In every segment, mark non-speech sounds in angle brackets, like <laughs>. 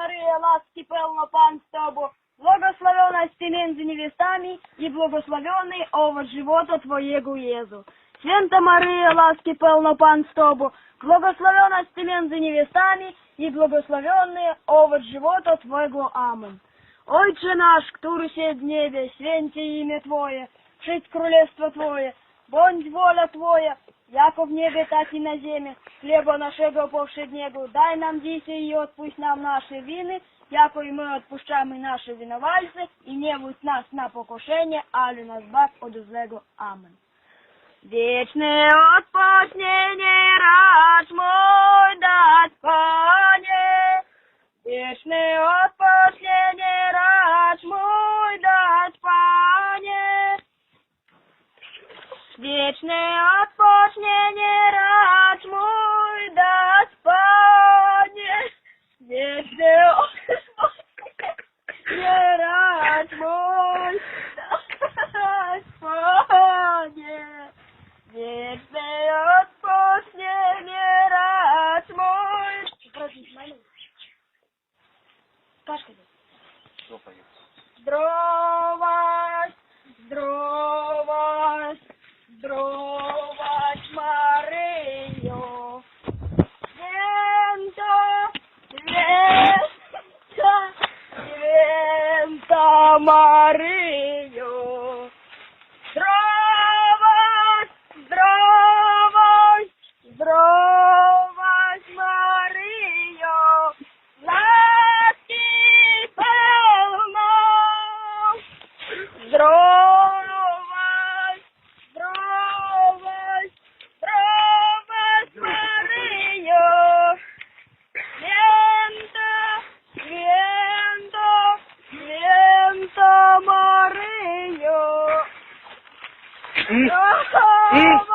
Мария, ласки певно Пан с тобой, благословенность ты между невестами и благословенный овощ живота Твоего Езу. Свята Мария, ласки певно Пан с тобой, благословенность ты между невестами и благословенный овощ живота Твоего. Амин. Отче наш, который сидит в небе, свенти имя Твое, шить крólestwo Твое, bądź wola Twoja, jako w niebie, tak i na ziemi. Chleba naszego powszedniego daj nam dzisiaj i odpuść nam nasze winy, jako i my odpuszczamy nasze winowajcy i nie wódź nas na pokuszenie, ale nas baw od złego. Amen. Wieczne odpocznienie racz mój dać, Panie. Wieczne odpocznienie racz mój dać, Panie. Wieczne odpocznienie właśnie nie racz mój dać, Panie. <laughs> Nie chcę, nie racz mój மாறு Santa Maria. Mm. Oh, mm.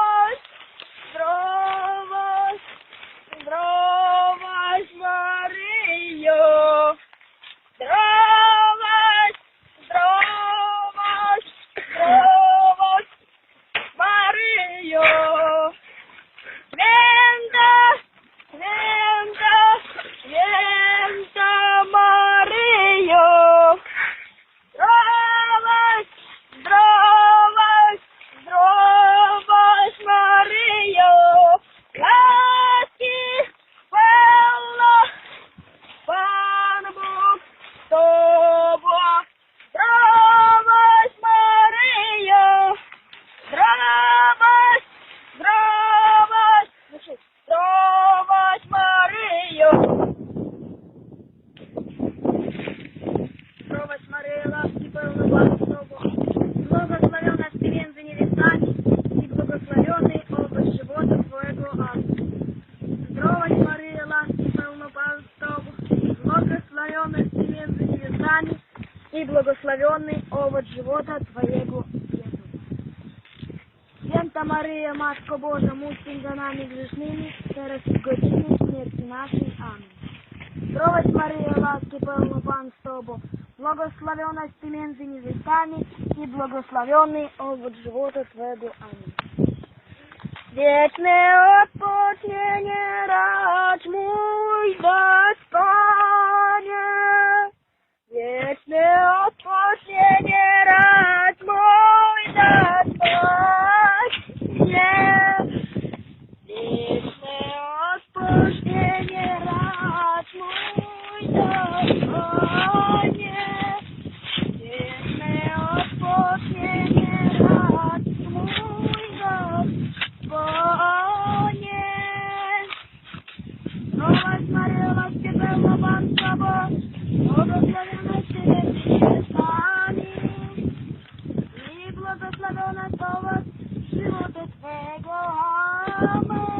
Благословенный овощ живота твоего Иисус. Свята Мария, Матка Божия, мучим за нами грешными, teraz в годину смерти нашей. Аминь. Здравствуй, Мария, ласки полно, Пан с тобой. Благословенна ты между невестами, и благословенный овощ живота твоего. Аминь. Вечное odpocznienie racz mój dać, Mama!